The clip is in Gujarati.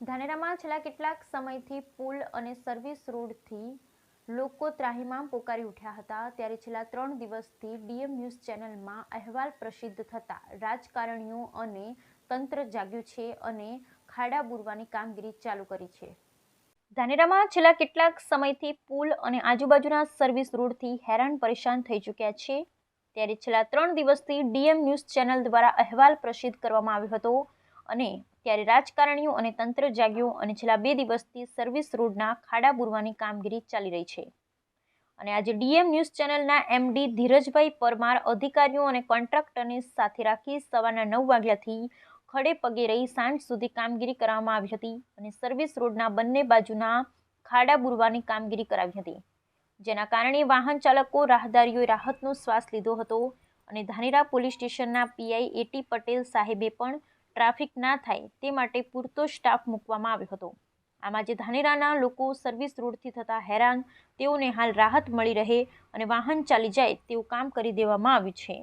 ધાનેરામાં છેલ્લા કેટલાક સમયથી પુલ અને સર્વિસ રોડથી લોકો ત્રાહિમામ પોકારી ઉઠ્યા હતા. ત્યારે છેલ્લા ત્રણ દિવસથી ડીએમ ન્યૂઝ ચેનલમાં અહેવાલ પ્રસિદ્ધ થતા રાજકારણીઓ અને તંત્ર જાગ્યું છે અને ખાડા બુરવાની કામગીરી ચાલુ કરી છે. ધાનેરામાં છેલ્લા કેટલાક સમયથી પુલ અને આજુબાજુના સર્વિસ રોડથી હેરાન પરેશાન થઈ ચૂક્યા છે. ત્યારે છેલ્લા ત્રણ દિવસથી ડીએમ ન્યૂઝ ચેનલ દ્વારા અહેવાલ પ્રસિદ્ધ કરવામાં આવ્યો હતો અને ત્યારે રાજકારણીઓ અને તંત્ર જાગ્યું અને છેલ્લા બે દિવસથી સર્વિસ રોડના ખાડા બુરવાની કામગીરી ચાલી રહી છે. અને આજે ડીએમ ન્યૂઝ ચેનલના એમડી ધીરજભાઈ પરમાર અધિકારીઓ અને કોન્ટ્રાક્ટરને સાથે રાખી સવારના નવ વાગ્યાથી ખડે પગે રહી સાંજ સુધી કામગીરી કરવામાં આવી હતી અને સર્વિસ રોડના બંને બાજુના ખાડા બુરવાની કામગીરી કરાવી હતી. જેના કારણે વાહન ચાલકો, રાહદારીઓએ રાહતનો શ્વાસ લીધો હતો અને ધાનેરા પોલીસ સ્ટેશનના પીઆઈ એટી પટેલ સાહેબે પણ ટ્રાફિક ના થાય તે માટે પૂરતો સ્ટાફ મૂકવામાં આવ્યો હતો. આમાં જે ધાનેરાના લોકો સર્વિસ રોડથી થતા હેરાન, તેઓને હાલ રાહત મળી રહે અને વાહન ચાલી જાય તેવું કામ કરી દેવામાં આવ્યું છે.